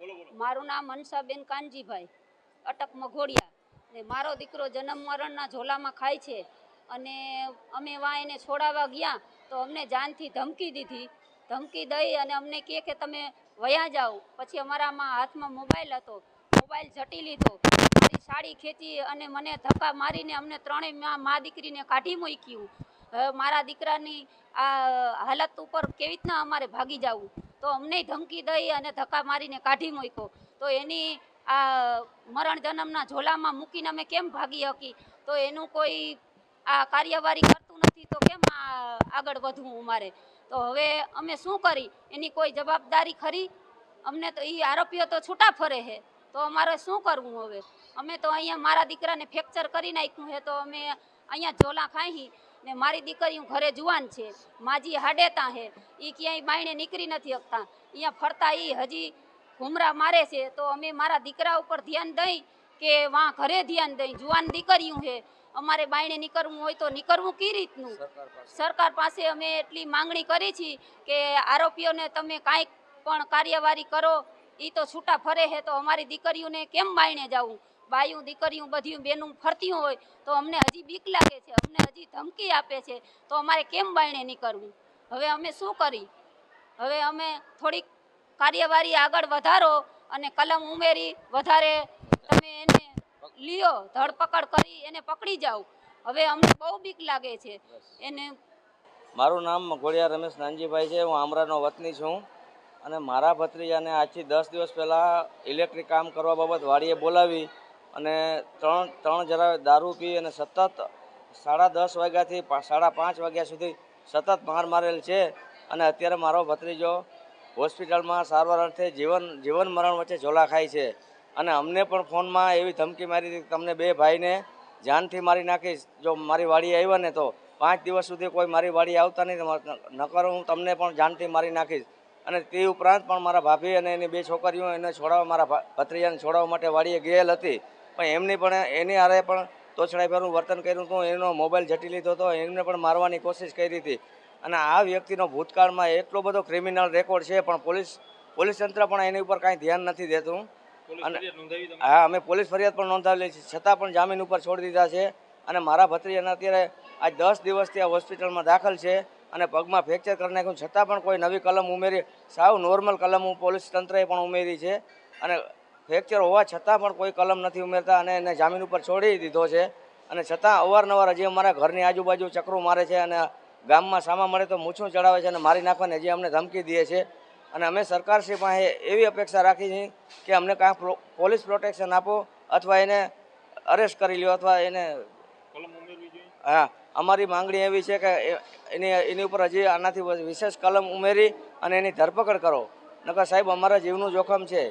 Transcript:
મારું નામ હંસાબેન કાનજીભાઈ, અટક મઘોડિયા. ને મારો દીકરો જન્મ મરણના ઝોલામાં ખાય છે. અને અમે વાં એને છોડાવવા ગયા તો અમને જાનથી ધમકી દીધી. ધમકી દઈ અને અમને કહે કે તમે વયા જાઓ. પછી અમારામાં હાથમાં મોબાઈલ હતો. મોબાઈલ ઝટી લીધો. મારી સાડી ખેંચી અને મને ધક્કા મારીને અમને ત્રણેય મા દીકરીને કાઢી મૂક્યું. મારા દીકરાની આ હાલત ઉપર કેવી રીતના અમારે ભાગી જવું? તો અમને ધમકી દઈ અને ધક્કા મારીને કાઢી મૂક્યો. તો એની આ મરણ જન્મના ઝોલામાં મૂકીને અમે કેમ ભાગી હકી? તો એનું કોઈ આ કાર્યવાહી કરતું નથી, તો કેમ આગળ વધવું અમારે? તો હવે અમે શું કરી? એની કોઈ જવાબદારી ખરી? અમને તો એ આરોપીઓ તો છૂટા ફરે છે તો અમારે શું કરવું હવે? અમે તો અહીંયા મારા દીકરાને ફ્રેક્ચર કરી નાખ્યું છે તો અમે અહીંયા ઝોલા ખાઈ ને મારી દીકરીઓ ઘરે જુવાન છે. માજી હાડેતા હે. એ ક્યાંય બાયણે નીકળી નથી શકતા. અહીંયા ફરતા એ હજી ઘુમરા મારે છે. તો અમે મારા દીકરા ઉપર ધ્યાન દઈ કે વાં ઘરે ધ્યાન દઈ. જુવાન દીકરીઓ છે અમારે બાયણે નીકળવું હોય તો નીકળવું કઈ રીતનું? સરકાર પાસે. અમે એટલી માંગણી કરી છે કે આરોપીઓને તમે કાંઈક પણ કાર્યવાહી કરો. એ તો છૂટા ફરે છે તો અમારી દીકરીઓને કેમ બાયણે જવું? બાયું દીકરીઓ બધી બેનું ફરતી હોય તો અમને હજી બીક લાગે છે, અમને હજી ધમકી આપે છે, તો અમારે કેમ બાયણે નીકળવું હવે અમે શું કરી? હવે અમે થોડીક કાર્યવાહી આગળ વધારો અને કલમ ઉમેરી, વધારે તમે એને લ્યો, ધરપકડ કરી, એને પકડી જાઓ. હવે અમને બહુ બીક લાગે છે. એને મારું નામ મઘોડિયા રમેશ નાનજીભાઈ છે, હું આમરાનો વતની છું. અને મારા ભત્રીજાને આજથી દસ દિવસ પહેલાં ઇલેક્ટ્રિક કામ કરવા બાબત વાડીએ બોલાવી અને ત્રણ ત્રણ જરા દારૂ પી અને સતત સાડા દસ વાગ્યાથી સાડા પાંચ વાગ્યા સુધી સતત માર મારેલ છે અને અત્યારે મારો ભત્રીજો હોસ્પિટલમાં સારવાર અર્થે જીવન જીવન મરણ વચ્ચે ઝોલા ખાય છે. અને અમને પણ ફોનમાં એવી ધમકી મારી હતી તમને બે ભાઈને જાનથી મારી નાખીશ. જો મારી વાડીએ આવ્યા ને તો પાંચ દિવસ સુધી કોઈ મારી વાડી આવતા નહીં નકર હું તમને પણ જાનથી મારી નાખીશ. અને તે ઉપરાંત પણ મારા ભાભી અને એની બે છોકરીઓ એને છોડાવવા, મારા ભત્રીજાને છોડાવવા માટે વાડીએ ગયેલ હતી. પણ એમની પણ એની હારે પણ તોછડાઈભરનું વર્તન કર્યું હતું એનો મોબાઈલ જટી લીધો હતો એમને પણ મારવાની કોશિશ કરી હતી. અને આ વ્યક્તિનો ભૂતકાળમાં એટલો બધો ક્રિમિનલ રેકોર્ડ છે પણ પોલીસ પોલીસ તંત્ર પણ એની ઉપર કાંઈ ધ્યાન નથી દેતું. અને હા અમે પોલીસ ફરિયાદ પણ નોંધાવેલી છે છતાં પણ જામીન ઉપર છોડી દીધા છે. અને મારા ભત્રીજાને અત્યારે આજ દસ દિવસથી આ હોસ્પિટલમાં દાખલ છે અને પગમાં ફ્રેક્ચર કરી નાખ્યું. છતાં પણ કોઈ નવી કલમ ઉમેરી સાવ નોર્મલ કલમ પોલીસ તંત્રએ પણ ઉમેરી છે. અને ફ્રેક્ચર હોવા છતાં પણ કોઈ કલમ નથી ઉમેરતા અને એને જામીન ઉપર છોડી દીધો છે. અને છતાં અવારનવાર હજી અમારા ઘરની આજુબાજુ ચક્રો મારે છે અને ગામમાં સામા મળે તો મૂછું ચડાવે છે અને મારી નાખવાની હજી અમને ધમકી દે છે. અને અમે સરકારશ્રી પાસે એવી અપેક્ષા રાખી છે કે અમને કાંઈ પોલીસ પ્રોટેક્શન આપો અથવા એને અરેસ્ટ કરી લ્યો અથવા એને હા અમારી માંગણી એવી છે કે એની એની ઉપર હજી આનાથી વિશેષ કલમ ઉમેરી અને એની ધરપકડ કરો. નકર સાહેબ અમારા જીવનું જોખમ છે.